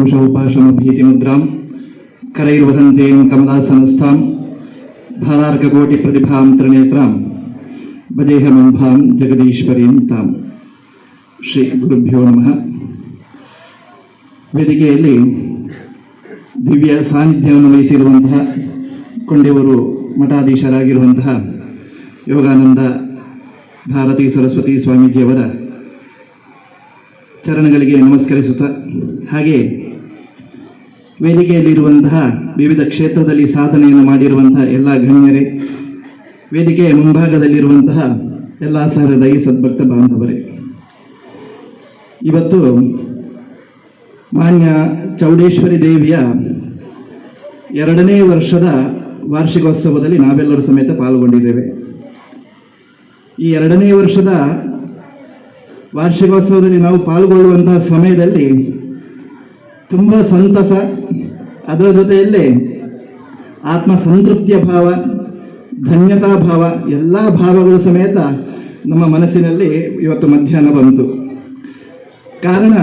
ಪುರುಷ ಉಪಾಸನ ಭೀತಿ ಮುದ್ರಾಂ ಕರೈರ್ವದಂತೇಂ ಕಮಲಾಸನಸ್ಥಾಂ. ಭಾರಾರ್ಕಕೋಟಿ ಪ್ರತಿಭಾಂ ತ್ರಿನೇತ್ರಾಂ. ಭದೇಹ ಮಂಭಾಂ ಜಗದೀಶ್ವರೀಂ ತಾಂ. ಶ್ರೀ ಗುರುಭ್ಯೋ ನಮಃ. ವೇದಿಕೆಯಲ್ಲಿ ದಿವ್ಯ ಸಾನ್ನಿಧ್ಯವನ್ನು ವಹಿಸಿರುವಂತಹ ಕೊಂಡೆಯವರು ಮಠಾಧೀಶರಾಗಿರುವಂತಹ ಯೋಗಾನಂದ ಭಾರತಿ ಸರಸ್ವತಿ ಸ್ವಾಮೀಜಿಯವರ ಚರಣಗಳಿಗೆ ನಮಸ್ಕರಿಸುತ್ತಾ, ಹಾಗೆ ವೇದಿಕೆಯಲ್ಲಿರುವಂತಹ ವಿವಿಧ ಕ್ಷೇತ್ರದಲ್ಲಿ ಸಾಧನೆಯನ್ನು ಮಾಡಿರುವಂತಹ ಎಲ್ಲ ಗಣ್ಯರೇ ವೇದಿಕೆಯ ಮುಂಭಾಗದಲ್ಲಿರುವಂತಹ ಎಲ್ಲ ಸಹೃದಯಿ ಸದ್ಭಕ್ತ ಬಾಂಧವರೇ. ಇವತ್ತು ಮಾನ್ಯ ಚೌಡೇಶ್ವರಿ ದೇವಿಯ ಎರಡನೇ ವರ್ಷದ ವಾರ್ಷಿಕೋತ್ಸವದಲ್ಲಿ ನಾವೆಲ್ಲರೂ ಸಮೇತ ಪಾಲ್ಗೊಂಡಿದ್ದೇವೆ. ಈ ಎರಡನೇ ವರ್ಷದ ವಾರ್ಷಿಕೋತ್ಸವದಲ್ಲಿ ನಾವು ಪಾಲ್ಗೊಳ್ಳುವಂತಹ ಸಮಯದಲ್ಲಿ ತುಂಬ ಸಂತಸ. ಅದರ ಜೊತೆಯಲ್ಲೇ ಆತ್ಮ ಸಂತೃಪ್ತಿಯ ಭಾವ, ಧನ್ಯತಾ ಭಾವ, ಎಲ್ಲ ಭಾವಗಳು ಸಮೇತ ನಮ್ಮ ಮನಸ್ಸಿನಲ್ಲಿ ಇವತ್ತು ಮಧ್ಯಾಹ್ನ ಬಂತು. ಕಾರಣ,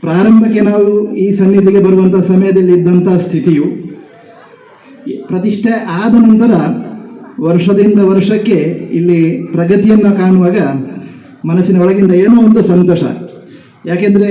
ಪ್ರಾರಂಭಕ್ಕೆ ನಾವು ಈ ಸನ್ನಿಧಿಗೆ ಬರುವಂಥ ಸಮಯದಲ್ಲಿ ಇದ್ದಂಥ ಸ್ಥಿತಿಯು, ಪ್ರತಿಷ್ಠೆ ಆದ ನಂತರ ವರ್ಷದಿಂದ ವರ್ಷಕ್ಕೆ ಇಲ್ಲಿ ಪ್ರಗತಿಯನ್ನು ಕಾಣುವಾಗ ಮನಸ್ಸಿನ ಒಳಗಿಂದ ಏನೋ ಒಂದು ಸಂತೋಷ. ಯಾಕೆಂದರೆ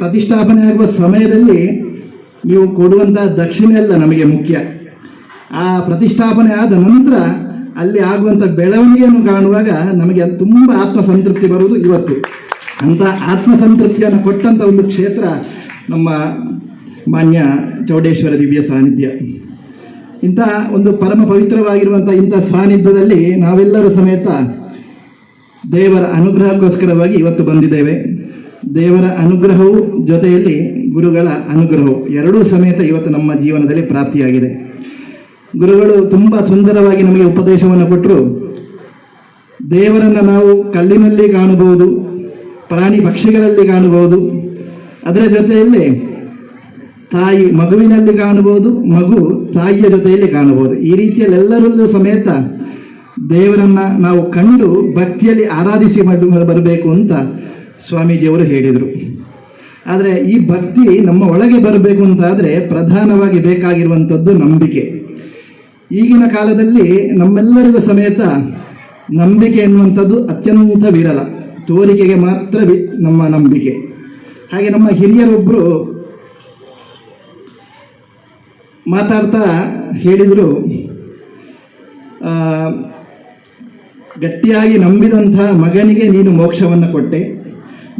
ಪ್ರತಿಷ್ಠಾಪನೆ ಆಗುವ ಸಮಯದಲ್ಲಿ ನೀವು ಕೊಡುವಂಥ ದಕ್ಷಿಣೆ ಅಲ್ಲ ನಮಗೆ ಮುಖ್ಯ. ಆ ಪ್ರತಿಷ್ಠಾಪನೆ ಆದ ನಂತರ ಅಲ್ಲಿ ಆಗುವಂಥ ಬೆಳವಣಿಗೆಯನ್ನು ಕಾಣುವಾಗ ನಮಗೆ ಅದು ತುಂಬ ಆತ್ಮಸಂತೃಪ್ತಿ ಬರುವುದು ಇವತ್ತು. ಅಂತ ಆತ್ಮಸಂತೃಪ್ತಿಯನ್ನು ಕೊಟ್ಟಂಥ ಒಂದು ಕ್ಷೇತ್ರ ನಮ್ಮ ಮಾನ್ಯ ಚೌಡೇಶ್ವರ ದಿವ್ಯ ಸಾನ್ನಿಧ್ಯ. ಇಂಥ ಒಂದು ಪರಮ ಪವಿತ್ರವಾಗಿರುವಂಥ ಇಂಥ ಸಾನ್ನಿಧ್ಯದಲ್ಲಿ ನಾವೆಲ್ಲರೂ ಸಮೇತ ದೇವರ ಅನುಗ್ರಹಕ್ಕೋಸ್ಕರವಾಗಿ ಇವತ್ತು ಬಂದಿದ್ದೇವೆ. ದೇವರ ಅನುಗ್ರಹವು ಜೊತೆಯಲ್ಲಿ ಗುರುಗಳ ಅನುಗ್ರಹವು ಎರಡೂ ಸಮೇತ ಇವತ್ತು ನಮ್ಮ ಜೀವನದಲ್ಲಿ ಪ್ರಾಪ್ತಿಯಾಗಿದೆ. ಗುರುಗಳು ತುಂಬ ಸುಂದರವಾಗಿ ನಮಗೆ ಉಪದೇಶವನ್ನು ಕೊಟ್ಟರು ದೇವರನ್ನು ನಾವು ಕಲ್ಲಿನಲ್ಲಿ ಕಾಣಬಹುದು, ಪ್ರಾಣಿ ಪಕ್ಷಿಗಳಲ್ಲಿ ಕಾಣಬಹುದು, ಅದರ ಜೊತೆಯಲ್ಲಿ ತಾಯಿ ಮಗುವಿನಲ್ಲಿ ಕಾಣಬಹುದು, ಮಗು ತಾಯಿಯ ಜೊತೆಯಲ್ಲಿ ಕಾಣಬಹುದು. ಈ ರೀತಿಯಲ್ಲಿ ಎಲ್ಲರಲ್ಲೂ ಸಮೇತ ದೇವರನ್ನ ನಾವು ಕಂಡು ಭಕ್ತಿಯಲ್ಲಿ ಆರಾಧಿಸಿ ಬರಬೇಕು ಅಂತ ಸ್ವಾಮೀಜಿಯವರು ಹೇಳಿದರು. ಆದರೆ ಈ ಭಕ್ತಿ ನಮ್ಮ ಒಳಗೆ ಬರಬೇಕು ಅಂತಾದರೆ ಪ್ರಧಾನವಾಗಿ ಬೇಕಾಗಿರುವಂಥದ್ದು ನಂಬಿಕೆ. ಈಗಿನ ಕಾಲದಲ್ಲಿ ನಮ್ಮೆಲ್ಲರಿಗೂ ಸಮೇತ ನಂಬಿಕೆ ಎನ್ನುವಂಥದ್ದು ಅತ್ಯಂತ ವಿರಳ. ತೋರಿಕೆಗೆ ಮಾತ್ರ ನಮ್ಮ ನಂಬಿಕೆ. ಹಾಗೆ ನಮ್ಮ ಹಿರಿಯರೊಬ್ಬರು ಮಾತಾಡ್ತಾ ಹೇಳಿದರು ಗಟ್ಟಿಯಾಗಿ ನಂಬಿದಂಥ ಮಗನಿಗೆ ನೀನು ಮೋಕ್ಷವನ್ನು ಕೊಟ್ಟೆ.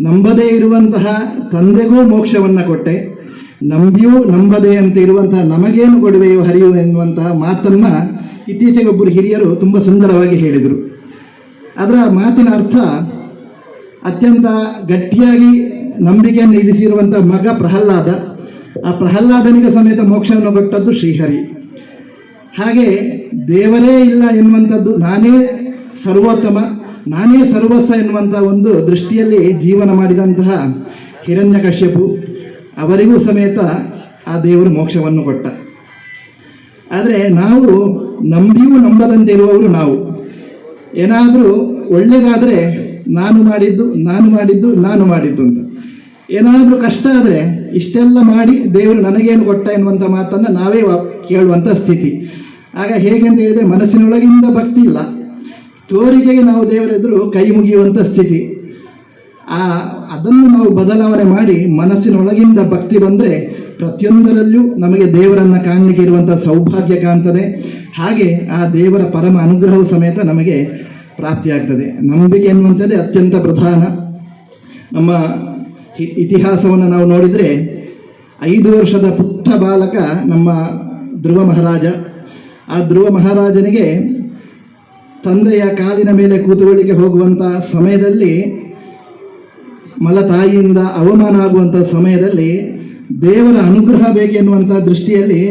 ನಂಬದೇ ಇರುವಂತಹ ತಂದೆಗೂ ಮೋಕ್ಷವನ್ನು ಕೊಟ್ಟೆ. ನಂಬಿಯೂ ನಂಬದೇ ಅಂತ ಇರುವಂತಹ ನಮಗೇನು ಕೊಡುವೆಯೋ ಹರಿಯು ಎನ್ನುವಂತಹ ಮಾತನ್ನ ಇತ್ತೀಚೆಗೆ ಒಬ್ಬರು ಹಿರಿಯರು ತುಂಬ ಸುಂದರವಾಗಿ ಹೇಳಿದರು. ಅದರ ಮಾತಿನ ಅರ್ಥ ಅತ್ಯಂತ ಗಟ್ಟಿಯಾಗಿ ನಂಬಿಕೆಯನ್ನು ಇರಿಸಿರುವಂಥ ಮಗ ಪ್ರಹ್ಲಾದ. ಆ ಪ್ರಹ್ಲಾದನಿಗೆ ಸಮೇತ ಮೋಕ್ಷವನ್ನು ಕೊಟ್ಟದ್ದು ಶ್ರೀಹರಿ. ಹಾಗೆ ದೇವರೇ ಇಲ್ಲ ಎನ್ನುವಂಥದ್ದು ನಾನೇ ಸರ್ವೋತ್ತಮ. ನಾನೇ ಸರ್ವಸ್ವ ಎನ್ನುವಂಥ ಒಂದು ದೃಷ್ಟಿಯಲ್ಲಿ ಜೀವನ ಮಾಡಿದಂತಹ ಹಿರಣ್ಯಕಶ್ಯಪು ಅವರಿಗೂ ಸಮೇತ ಆ ದೇವರು ಮೋಕ್ಷವನ್ನು ಕೊಟ್ಟ. ಆದರೆ ನಾವು ನಂಬಿಯೂ ನಂಬದಂತೆ ಇರುವವರು ನಾವು. ಏನಾದರೂ ಒಳ್ಳೆಯದಾದರೆ ನಾನು ಮಾಡಿದ್ದು ನಾನು ಮಾಡಿದ್ದು ನಾನು ಮಾಡಿದ್ದು ಅಂತ. ಏನಾದರೂ ಕಷ್ಟ ಆದರೆ ಇಷ್ಟೆಲ್ಲ ಮಾಡಿ ದೇವರು ನನಗೇನು ಕೊಟ್ಟ ಎನ್ನುವಂಥ ಮಾತನ್ನು ನಾವೇ ಕೇಳುವಂಥ ಸ್ಥಿತಿ. ಆಗ ಹೇಗೆ ಅಂತ ಹೇಳಿದರೆ ಮನಸ್ಸಿನೊಳಗಿಂದ ಭಕ್ತಿ ಇಲ್ಲ. ತೋರಿಕೆಗೆ ನಾವು ದೇವರೆದುರು ಕೈ ಮುಗಿಯುವಂಥ ಸ್ಥಿತಿ. ಆ, ಅದನ್ನು ನಾವು ಬದಲಾವಣೆ ಮಾಡಿ ಮನಸ್ಸಿನೊಳಗಿಂದ ಭಕ್ತಿ ಬಂದರೆ ಪ್ರತಿಯೊಂದರಲ್ಲೂ ನಮಗೆ ದೇವರನ್ನು ಕಾಣಲಿಕ್ಕೆ ಇರುವಂಥ ಸೌಭಾಗ್ಯ ಕಾಣ್ತದೆ. ಹಾಗೆ ಆ ದೇವರ ಪರಮ ಅನುಗ್ರಹವು ಸಮೇತ ನಮಗೆ ಪ್ರಾಪ್ತಿಯಾಗ್ತದೆ. ನಂಬಿಕೆ ಎನ್ನುವಂಥದ್ದೇ ಅತ್ಯಂತ ಪ್ರಧಾನ. ನಮ್ಮ ಇತಿಹಾಸವನ್ನು ನಾವು ನೋಡಿದರೆ ಐದು ವರ್ಷದ ಪುಟ್ಟ ಬಾಲಕ ನಮ್ಮ ಧ್ರುವ ಮಹಾರಾಜ. ಆ ಧ್ರುವ ಮಹಾರಾಜನಿಗೆ ತಂದೆಯ ಕಾಲಿನ ಮೇಲೆ ಕೂತುಗಳಿಗೆ ಹೋಗುವಂಥ ಸಮಯದಲ್ಲಿ ಮಲತಾಯಿಯಿಂದ ಅವಮಾನ ಆಗುವಂಥ ಸಮಯದಲ್ಲಿ ದೇವರ ಅನುಗ್ರಹ ಬೇಕೆನ್ನುವಂಥ ದೃಷ್ಟಿಯಲ್ಲಿ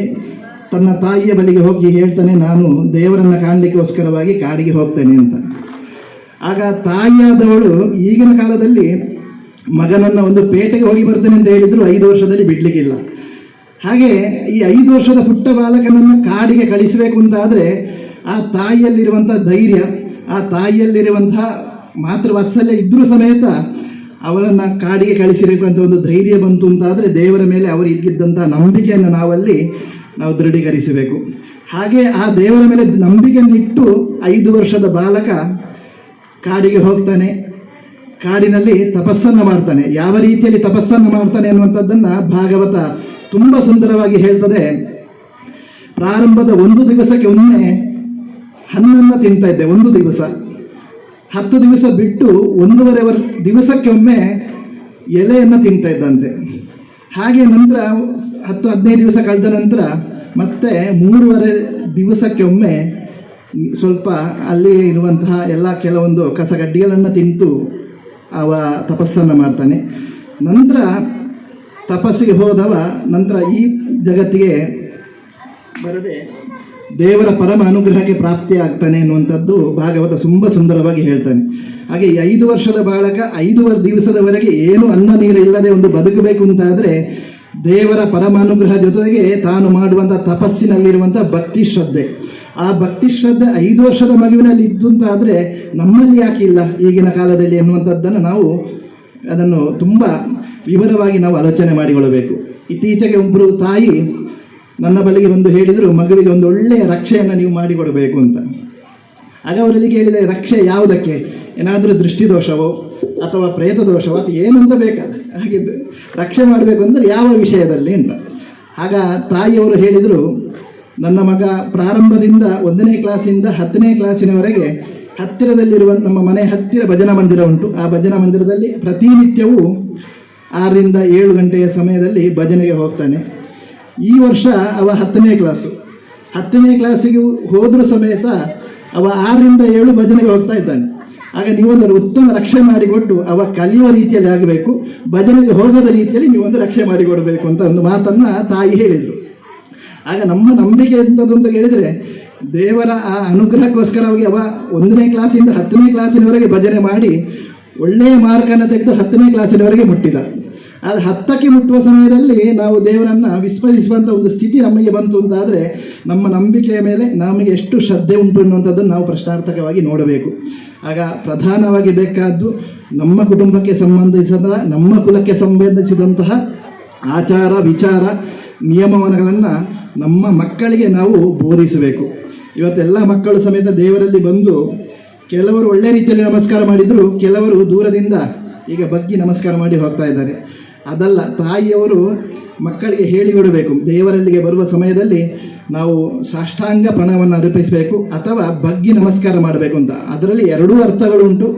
ತನ್ನ ತಾಯಿಯ ಬಳಿಗೆ ಹೋಗಿ ಹೇಳ್ತಾನೆ, ನಾನು ದೇವರನ್ನು ಕಾಣಲಿಕ್ಕೋಸ್ಕರವಾಗಿ ಕಾಡಿಗೆ ಹೋಗ್ತೇನೆ ಅಂತ. ಆಗ ತಾಯಿಯಾದವಳು ಈಗಿನ ಕಾಲದಲ್ಲಿ ಮಗನನ್ನು ಒಂದು ಪೇಟೆಗೆ ಹೋಗಿ ಬರ್ತೇನೆ ಅಂತ ಹೇಳಿದ್ರು, ಐದು ವರ್ಷದಲ್ಲಿ ಬಿಡ್ಲಿಕ್ಕಿಲ್ಲ. ಹಾಗೆ ಈ ಐದು ವರ್ಷದ ಪುಟ್ಟ ಬಾಲಕನನ್ನು ಕಾಡಿಗೆ ಕಳಿಸಬೇಕು ಅಂತಾದರೆ ಆ ತಾಯಿಯಲ್ಲಿರುವಂಥ ಧೈರ್ಯ, ಆ ತಾಯಿಯಲ್ಲಿರುವಂಥ ಮಾತೃವಾತ್ಸಲ್ಯ ಇದ್ದರೂ ಸಮೇತ ಅವರನ್ನು ಕಾಡಿಗೆ ಕಳಿಸಿರಬೇಕು ಅಂತ ಒಂದು ಧೈರ್ಯ ಬಂತು ಅಂತಾದರೆ ದೇವರ ಮೇಲೆ ಅವರು ಇದ್ದಿದ್ದಂಥ ನಂಬಿಕೆಯನ್ನು ನಾವಲ್ಲಿ ನಾವು ದೃಢೀಕರಿಸಬೇಕು. ಹಾಗೆ ಆ ದೇವರ ಮೇಲೆ ನಂಬಿಕೆಯನ್ನು ಇಟ್ಟು ಐದು ವರ್ಷದ ಬಾಲಕ ಕಾಡಿಗೆ ಹೋಗ್ತಾನೆ. ಕಾಡಿನಲ್ಲಿ ತಪಸ್ಸನ್ನು ಮಾಡ್ತಾನೆ. ಯಾವ ರೀತಿಯಲ್ಲಿ ತಪಸ್ಸನ್ನು ಮಾಡ್ತಾನೆ ಅನ್ನುವಂಥದ್ದನ್ನು ಭಾಗವತ ತುಂಬ ಸುಂದರವಾಗಿ ಹೇಳ್ತದೆ. ಪ್ರಾರಂಭದ ಒಂದು ದಿವಸಕ್ಕೆ ಒಮ್ಮೆ ಹಣ್ಣನ್ನು ತಿಂತಾ ಇದ್ದೆ, ಒಂದು ದಿವಸ. ಹತ್ತು ದಿವಸ ಬಿಟ್ಟು ಒಂದೂವರೆ ವರ್ ದಿವಸಕ್ಕೆ ಒಮ್ಮೆ ಎಲೆಯನ್ನು ತಿಂತಾ ಇದ್ದಂತೆ. ಹಾಗೆ ನಂತರ ಹತ್ತು, ಹದಿನೈದು ದಿವಸ ಕಳೆದ ನಂತರ ಮತ್ತೆ ಮೂರುವರೆ ದಿವಸಕ್ಕೆ ಒಮ್ಮೆ ಸ್ವಲ್ಪ ಅಲ್ಲಿ ಇರುವಂತಹ ಎಲ್ಲ ಕೆಲವೊಂದು ಕಸಗಡ್ಡಿಗಳನ್ನು ತಿಂತು ಅವ ತಪಸ್ಸನ್ನು ಮಾಡ್ತಾನೆ. ನಂತರ ತಪಸ್ಸಿಗೆ ಹೋದವ, ನಂತರ ಈ ಜಗತ್ತಿಗೆ ಬರದೆ ದೇವರ ಪರಮ ಅನುಗ್ರಹಕ್ಕೆ ಪ್ರಾಪ್ತಿಯಾಗ್ತಾನೆ ಅನ್ನುವಂಥದ್ದು ಭಾಗವತ ತುಂಬ ಸುಂದರವಾಗಿ ಹೇಳ್ತಾನೆ. ಹಾಗೆ ಈ ಐದು ವರ್ಷದ ಬಾಳಕ ಐದು ವರ್ ದಿವಸದವರೆಗೆ ಏನು ಅನ್ನ ನೀರು ಇಲ್ಲದೆ ಒಂದು ಬದುಕಬೇಕು ಅಂತಾದರೆ ದೇವರ ಪರಮ ಅನುಗ್ರಹ ಜೊತೆಗೆ ತಾನು ಮಾಡುವಂಥ ತಪಸ್ಸಿನಲ್ಲಿರುವಂಥ ಭಕ್ತಿ ಶ್ರದ್ಧೆ. ಆ ಭಕ್ತಿ ಶ್ರದ್ಧೆ ಐದು ವರ್ಷದ ಮಗುವಿನಲ್ಲಿ ಇದ್ದು ಅಂತಾದರೆ ನಮ್ಮಲ್ಲಿ ಯಾಕೆ ಇಲ್ಲ ಈಗಿನ ಕಾಲದಲ್ಲಿ ಎನ್ನುವಂಥದ್ದನ್ನು ನಾವು ಅದನ್ನು ತುಂಬ ವಿವರವಾಗಿ ನಾವು ಆಲೋಚನೆ ಮಾಡಿಕೊಳ್ಳಬೇಕು. ಇತ್ತೀಚೆಗೆ ಒಬ್ಬರು ತಾಯಿ ನನ್ನ ಬಳಿಗೆ ಬಂದು ಹೇಳಿದರು ಮಗುವಿಗೆ ಒಂದು ಒಳ್ಳೆಯ ರಕ್ಷೆಯನ್ನು ನೀವು ಮಾಡಿಕೊಡಬೇಕು ಅಂತ. ಆಗ ಅವರಲ್ಲಿ ಕೇಳಿದರೆ ರಕ್ಷೆ ಯಾವುದಕ್ಕೆ? ಏನಾದರೂ ದೃಷ್ಟಿದೋಷವೋ ಅಥವಾ ಪ್ರೇತ ದೋಷವೋ ಅಥವಾ ಏನಂತ ಬೇಕಾದ ಹಾಗಿದ್ದು, ರಕ್ಷೆ ಮಾಡಬೇಕು ಅಂದರೆ ಯಾವ ವಿಷಯದಲ್ಲಿ? ಅಂತ. ಆಗ ತಾಯಿಯವರು ಹೇಳಿದರು, ನನ್ನ ಮಗ ಪ್ರಾರಂಭದಿಂದ ಒಂದನೇ ಕ್ಲಾಸಿಂದ ಹತ್ತನೇ ಕ್ಲಾಸಿನವರೆಗೆ ಹತ್ತಿರದಲ್ಲಿರುವ ನಮ್ಮ ಮನೆ ಹತ್ತಿರ ಭಜನಾ ಮಂದಿರ ಉಂಟು. ಆ ಭಜನಾ ಮಂದಿರದಲ್ಲಿ ಪ್ರತಿನಿತ್ಯವೂ ಆರರಿಂದ ಏಳು ಗಂಟೆಯ ಸಮಯದಲ್ಲಿ ಭಜನೆಗೆ ಹೋಗ್ತಾನೆ. ಈ ವರ್ಷ ಅವ ಹತ್ತನೇ ಕ್ಲಾಸು ಹತ್ತನೇ ಕ್ಲಾಸಿಗೆ ಹೋದರೂ ಸಮೇತ ಅವ ಆರರಿಂದ ಏಳು ಭಜನೆಗೆ ಹೋಗ್ತಾ ಇದ್ದಾನೆ. ಆಗ ನೀವೊಂದು ಉತ್ತಮ ರಕ್ಷೆ ಮಾಡಿಕೊಟ್ಟು ಅವ ಕಲಿಯುವ ರೀತಿಯಲ್ಲಿ ಆಗಬೇಕು. ಭಜನೆಗೆ ಹೋಗದ ರೀತಿಯಲ್ಲಿ ನೀವೊಂದು ರಕ್ಷೆ ಮಾಡಿಕೊಡಬೇಕು ಅಂತ ಒಂದು ಮಾತನ್ನು ತಾಯಿ ಹೇಳಿದರು. ಆಗ ನಮ್ಮ ನಂಬಿಕೆ ಎಂಥದ್ದು ಅಂತ ಹೇಳಿದರೆ ದೇವರ ಆ ಅನುಗ್ರಹಕ್ಕೋಸ್ಕರವಾಗಿ ಅವ ಒಂದನೇ ಕ್ಲಾಸಿಂದ ಹತ್ತನೇ ಕ್ಲಾಸಿನವರೆಗೆ ಭಜನೆ ಮಾಡಿ ಒಳ್ಳೆಯ ಮಾರ್ಕನ್ನು ತೆಗೆದು ಹತ್ತನೇ ಕ್ಲಾಸಿನವರೆಗೆ ಮುಟ್ಟಿದ. ಆದರೆ ಹತ್ತಕ್ಕೆ ಮುಟ್ಟುವ ಸಮಯದಲ್ಲಿ ನಾವು ದೇವರನ್ನು ವಿಸ್ಮರಿಸುವಂಥ ಒಂದು ಸ್ಥಿತಿ ನಮಗೆ ಬಂತು ಅಂತಾದರೆ ನಮ್ಮ ನಂಬಿಕೆಯ ಮೇಲೆ ನಮಗೆ ಎಷ್ಟು ಶ್ರದ್ಧೆ ಉಂಟು ಅನ್ನುವಂಥದ್ದನ್ನು ನಾವು ಪ್ರಶ್ನಾರ್ಥಕವಾಗಿ ನೋಡಬೇಕು. ಆಗ ಪ್ರಧಾನವಾಗಿ ಬೇಕಾದ್ದು ನಮ್ಮ ಕುಟುಂಬಕ್ಕೆ ಸಂಬಂಧಿಸಿದ, ನಮ್ಮ ಕುಲಕ್ಕೆ ಸಂಬಂಧಿಸಿದಂತಹ ಆಚಾರ, ವಿಚಾರ, ನಿಯಮವನಗಳನ್ನು ನಮ್ಮ ಮಕ್ಕಳಿಗೆ ನಾವು ಬೋಧಿಸಬೇಕು. ಇವತ್ತೆಲ್ಲ ಮಕ್ಕಳು ಸಮೇತ ದೇವರಲ್ಲಿ ಬಂದು ಕೆಲವರು ಒಳ್ಳೆ ರೀತಿಯಲ್ಲಿ ನಮಸ್ಕಾರ ಮಾಡಿದರು, ಕೆಲವರು ದೂರದಿಂದ ಈಗ ಬಗ್ಗಿ ನಮಸ್ಕಾರ ಮಾಡಿ ಹೋಗ್ತಾ ಇದ್ದಾರೆ. ಅದಲ್ಲ, ತಾಯಿಯವರು ಮಕ್ಕಳಿಗೆ ಹೇಳಿಕೊಡಬೇಕು ದೇವರಲ್ಲಿಗೆ ಬರುವ ಸಮಯದಲ್ಲಿ ನಾವು ಸಾಷ್ಟಾಂಗ ಪ್ರಣವನ್ನು ಅರ್ಪಿಸಬೇಕು ಅಥವಾ ಬಗ್ಗಿ ನಮಸ್ಕಾರ ಮಾಡಬೇಕು ಅಂತ. ಅದರಲ್ಲಿ ಎರಡೂ ಅರ್ಥಗಳುಂಟು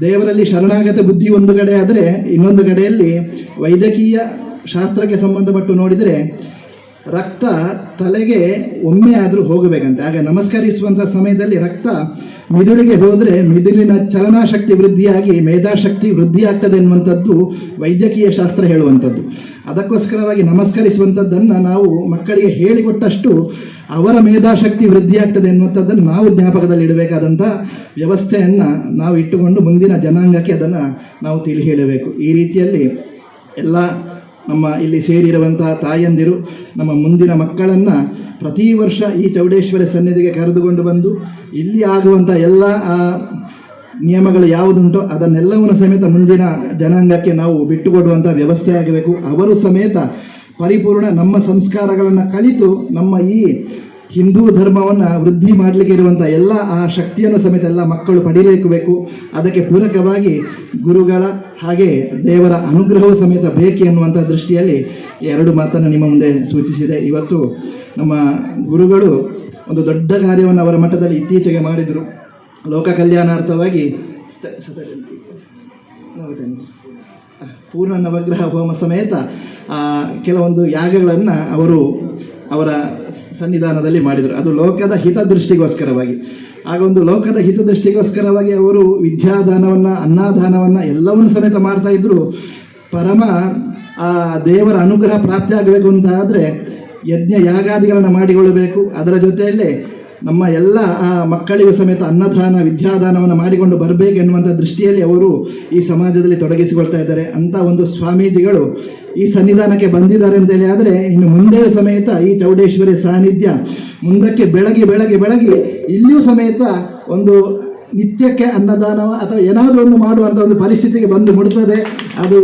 ದೇವರಲ್ಲಿ ಶರಣಾಗತ ಬುದ್ಧಿ ಒಂದು ಕಡೆ ಆದರೆ ಇನ್ನೊಂದು ಕಡೆಯಲ್ಲಿ ವೈದ್ಯಕೀಯ ಶಾಸ್ತ್ರಕ್ಕೆ ಸಂಬಂಧಪಟ್ಟು ನೋಡಿದರೆ ರಕ್ತ ತಲೆಗೆ ಒಮ್ಮೆ ಆದರೂ ಹೋಗಬೇಕಂತೆ. ಆಗ ನಮಸ್ಕರಿಸುವಂಥ ಸಮಯದಲ್ಲಿ ರಕ್ತ ಮಿದುಳಿಗೆ ಹೋದರೆ ಮಿದುಳಿನ ಚಲನಾಶಕ್ತಿ ವೃದ್ಧಿಯಾಗಿ ಮೇಧಾಶಕ್ತಿ ವೃದ್ಧಿಯಾಗ್ತದೆ ಎನ್ನುವಂಥದ್ದು ವೈದ್ಯಕೀಯ ಶಾಸ್ತ್ರ ಹೇಳುವಂಥದ್ದು. ಅದಕ್ಕೋಸ್ಕರವಾಗಿ ನಮಸ್ಕರಿಸುವಂಥದ್ದನ್ನು ನಾವು ಮಕ್ಕಳಿಗೆ ಹೇಳಿಕೊಟ್ಟಷ್ಟು ಅವರ ಮೇಧಾಶಕ್ತಿ ವೃದ್ಧಿಯಾಗ್ತದೆ ಎನ್ನುವಂಥದ್ದನ್ನು ನಾವು ಜ್ಞಾಪಕದಲ್ಲಿ ಇಡಬೇಕಾದಂಥ ವ್ಯವಸ್ಥೆಯನ್ನು ನಾವು ಇಟ್ಟುಕೊಂಡು ಮುಂದಿನ ಜನಾಂಗಕ್ಕೆ ಅದನ್ನು ನಾವು ತಿಳಿ ಹೇಳಬೇಕು. ಈ ರೀತಿಯಲ್ಲಿ ಎಲ್ಲ ನಮ್ಮ ಇಲ್ಲಿ ಸೇರಿರುವಂತಹ ತಾಯಂದಿರು, ನಮ್ಮ ಮುಂದಿನ ಮಕ್ಕಳನ್ನು ಪ್ರತಿ ವರ್ಷ ಈ ಚೌಡೇಶ್ವರಿ ಸನ್ನಿಧಿಗೆ ಕರೆದುಕೊಂಡು ಬಂದು ಇಲ್ಲಿ ಆಗುವಂಥ ಎಲ್ಲ ನಿಯಮಗಳು ಯಾವುದುಂಟೋ ಅದನ್ನೆಲ್ಲವನ್ನು ಸಮೇತ ಮುಂದಿನ ಜನಾಂಗಕ್ಕೆ ನಾವು ಬಿಟ್ಟುಕೊಡುವಂಥ ವ್ಯವಸ್ಥೆ ಆಗಬೇಕು. ಅವರು ಸಮೇತ ಪರಿಪೂರ್ಣ ನಮ್ಮ ಸಂಸ್ಕಾರಗಳನ್ನು ಕಲಿತು ನಮ್ಮ ಈ ಹಿಂದೂ ಧರ್ಮವನ್ನು ವೃದ್ಧಿ ಮಾಡಲಿಕ್ಕೆ ಇರುವಂಥ ಎಲ್ಲ ಆ ಶಕ್ತಿಯನ್ನು ಸಮೇತ ಎಲ್ಲ ಮಕ್ಕಳು ಪಡೀಲೇಕಬೇಕು. ಅದಕ್ಕೆ ಪೂರಕವಾಗಿ ಗುರುಗಳ ಹಾಗೆ ದೇವರ ಅನುಗ್ರಹವೂ ಸಮೇತ ಬೇಕು ಎನ್ನುವಂಥ ದೃಷ್ಟಿಯಲ್ಲಿ ಎರಡು ಮಾತನ್ನು ನಿಮ್ಮ ಮುಂದೆ ಸೂಚಿಸಿದೆ. ಇವತ್ತು ನಮ್ಮ ಗುರುಗಳು ಒಂದು ದೊಡ್ಡ ಕಾರ್ಯವನ್ನು ಅವರ ಮಟ್ಟದಲ್ಲಿ ಇತ್ತೀಚೆಗೆ ಮಾಡಿದರು. ಲೋಕ ಕಲ್ಯಾಣಾರ್ಥವಾಗಿ ಪೂರ್ಣ ನವಗ್ರಹ ಹೋಮ ಸಮೇತ ಕೆಲವೊಂದು ಯಾಗಗಳನ್ನು ಅವರು ಅವರ ಸನ್ನಿಧಾನದಲ್ಲಿ ಮಾಡಿದರು. ಅದು ಲೋಕದ ಹಿತದೃಷ್ಟಿಗೋಸ್ಕರವಾಗಿ. ಆಗ ಒಂದು ಲೋಕದ ಹಿತದೃಷ್ಟಿಗೋಸ್ಕರವಾಗಿ ಅವರು ವಿದ್ಯಾದಾನವನ್ನು, ಅನ್ನದಾನವನ್ನು ಎಲ್ಲವನ್ನು ಸಮೇತ ಮಾಡ್ತಾ ಇದ್ದರು ಪರಮ, ಆ ದೇವರ ಅನುಗ್ರಹ ಪ್ರಾಪ್ತಿಯಾಗಬೇಕು ಅಂತ ಆದರೆ ಯಜ್ಞ ಯಾಗಾದಿಗಳನ್ನು ಮಾಡಿಕೊಳ್ಳಬೇಕು. ಅದರ ಜೊತೆಯಲ್ಲೇ ನಮ್ಮ ಎಲ್ಲ ಮಕ್ಕಳಿಗೂ ಸಮೇತ ಅನ್ನದಾನ, ವಿದ್ಯಾದಾನವನ್ನು ಮಾಡಿಕೊಂಡು ಬರಬೇಕು ಎನ್ನುವಂಥ ದೃಷ್ಟಿಯಲ್ಲಿ ಅವರು ಈ ಸಮಾಜದಲ್ಲಿ ತೊಡಗಿಸಿಕೊಳ್ತಾ ಇದ್ದಾರೆ. ಅಂತ ಒಂದು ಸ್ವಾಮೀಜಿಗಳು ಈ ಸನ್ನಿಧಾನಕ್ಕೆ ಬಂದಿದ್ದಾರೆ ಅಂತೇಳಿ ಆದರೆ ಇನ್ನು ಮುಂದೆಯೂ ಸಮೇತ ಈ ಚೌಡೇಶ್ವರಿ ಸಾನ್ನಿಧ್ಯ ಮುಂದಕ್ಕೆ ಬೆಳಗ್ಗೆ ಬೆಳಗ್ಗೆ ಬೆಳಗ್ಗೆ ಇಲ್ಲಿಯೂ ಸಮೇತ ಒಂದು ನಿತ್ಯಕ್ಕೆ ಅನ್ನದಾನ ಅಥವಾ ಏನಾದರೂ ಒಂದು ಮಾಡುವಂಥ ಒಂದು ಪರಿಸ್ಥಿತಿಗೆ ಬಂದು ಮುಡುತ್ತದೆ ಅದು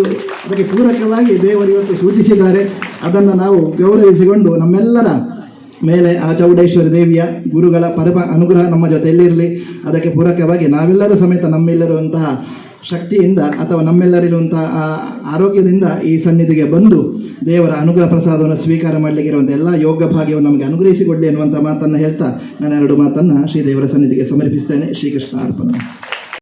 ಅದಕ್ಕೆ ಪೂರಕವಾಗಿ ದೇವರು ಇವತ್ತು ಸೂಚಿಸಿದ್ದಾರೆ. ಅದನ್ನು ನಾವು ಗೌರವಿಸಿಕೊಂಡು ನಮ್ಮೆಲ್ಲರ ಮೇಲೆ ಆ ಚೌಡೇಶ್ವರಿ ದೇವಿಯ ಗುರುಗಳ ಪರಮ ಅನುಗ್ರಹ ನಮ್ಮ ಜೊತೆಯಲ್ಲಿರಲಿ ಅದಕ್ಕೆ ಪೂರಕವಾಗಿ ನಾವೆಲ್ಲರೂ ಸಮೇತ ನಮ್ಮೆಲ್ಲರುವಂತಹ ಶಕ್ತಿಯಿಂದ ಅಥವಾ ನಮ್ಮೆಲ್ಲರಿರುವಂತಹ ಆರೋಗ್ಯದಿಂದ ಈ ಸನ್ನಿಧಿಗೆ ಬಂದು ದೇವರ ಅನುಗ್ರಹ ಪ್ರಸಾದವನ್ನು ಸ್ವೀಕಾರ ಮಾಡಲಿಕ್ಕೆ ಇರುವಂಥ ಎಲ್ಲ ಯೋಗ ಭಾಗ್ಯವನ್ನು ನಮಗೆ ಅನುಗ್ರಹಿಸಿಕೊಡಲಿ ಅನ್ನುವಂಥ ಮಾತನ್ನು ಹೇಳ್ತಾ ನಾನು ಎರಡು ಮಾತನ್ನು ಶ್ರೀ ದೇವರ ಸನ್ನಿಧಿಗೆ ಸಮರ್ಪಿಸ್ತೇನೆ. ಶ್ರೀಕೃಷ್ಣ ಅರ್ಪಣೆ.